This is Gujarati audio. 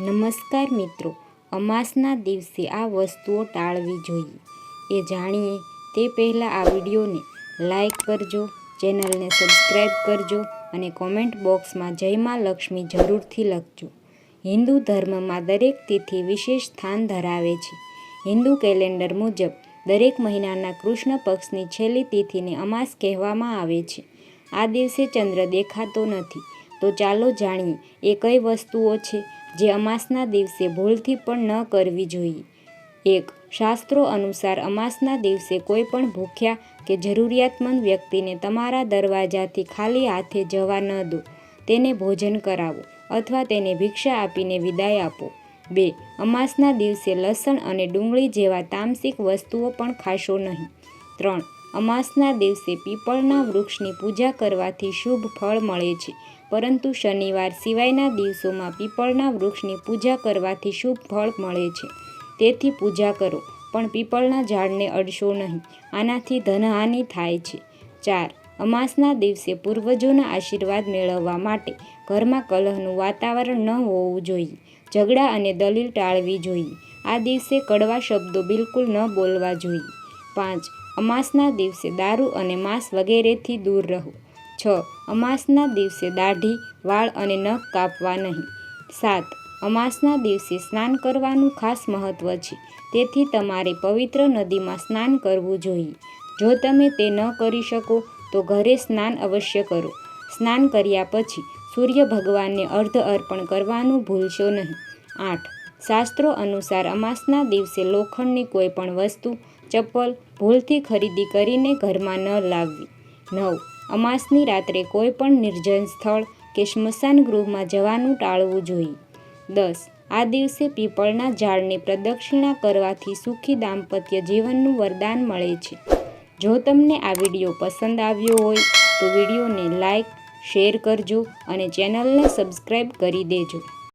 નમસ્કાર મિત્રો, અમાસના દિવસે આ વસ્તુઓ ટાળવી જોઈએ. એ જાણીએ તે પહેલાં આ વિડીયોને લાઈક કરજો, ચેનલને સબસ્ક્રાઈબ કરજો અને કોમેન્ટ બોક્સમાં જય માં લક્ષ્મી જરૂરથી લખજો. હિન્દુ ધર્મમાં દરેક તિથિ વિશેષ સ્થાન ધરાવે છે. હિન્દુ કેલેન્ડર મુજબ દરેક મહિનાના કૃષ્ણ પક્ષની છેલ્લી તિથિને અમાસ કહેવામાં આવે છે. આ દિવસે ચંદ્ર દેખાતો નથી. તો ચાલો જાણીએ એ કઈ વસ્તુઓ છે જે અમાસના દિવસે ભૂલથી પણ ન કરવી જોઈએ. એક, શાસ્ત્રો અનુસાર અમાસના દિવસે કોઈ પણ ભૂખ્યા કે જરૂરિયાતમંદ વ્યક્તિને તમારા દરવાજાથી ખાલી હાથે જવા ન દો. તેને ભોજન કરાવો અથવા તેને ભિક્ષા આપીને વિદાય આપો. બે, અમાસના દિવસે લસણ અને ડુંગળી જેવા તામસિક વસ્તુઓ પણ ખાશો નહીં. ત્રણ, અમાસના દિવસે પીપળના વૃક્ષની પૂજા કરવાથી શુભ ફળ મળે છે. પરંતુ શનિવાર સિવાયના દિવસોમાં પીપળના વૃક્ષની પૂજા કરવાથી શુભ ફળ મળે છે. તેથી પૂજા કરો, પણ પીપળના ઝાડને અડશો નહીં, આનાથી ધનહાનિ થાય છે. ચાર, અમાસના દિવસે પૂર્વજોના આશીર્વાદ મેળવવા માટે ઘરમાં કલહનું વાતાવરણ ન હોવું જોઈએ, ઝઘડા અને દલીલ ટાળવી જોઈએ. આ દિવસે કડવા શબ્દો બિલકુલ ન બોલવા જોઈએ. પાંચ, અમાસના દિવસે દારૂ અને માંસ વગેરેથી દૂર રહો. છ. અમાસના દિવસે દાઢી, વાળ અને નખ કાપવા નહીં. સાત. અમાસના દિવસે સ્નાન કરવાનું ખાસ મહત્ત્વ છે. તેથી તમારે પવિત્ર નદીમાં સ્નાન કરવું જોઈએ. જો તમે તે ન કરી શકો, તો ઘરે સ્નાન અવશ્ય કરો. સ્નાન કર્યા પછી સૂર્ય ભગવાનને અર્ધ અર્પણ કરવાનું ભૂલશો નહીં. આઠ. શાસ્ત્રો અનુસાર અમાસના દિવસે લોખંડની કોઈ પણ વસ્તુ, ચપ્પલ ભૂલથી ખરીદી કરીને ઘરમાં ન લાવવી. નવ. અમાસની રાત્રે કોઈ પણ નિર્જન સ્થળ કે સ્મશાન ગૃહમાં જવાનું ટાળવું જોઈએ. દસ, આ દિવસે પીપળના ઝાડની પ્રદક્ષિણા કરવાથી સુખી દાંપત્ય જીવનનું વરદાન મળે છે. જો તમને આ વીડિયો પસંદ આવ્યો હોય, તો વિડીયોને લાઈક, શેર કરજો અને ચેનલને સબસ્ક્રાઈબ કરી દેજો.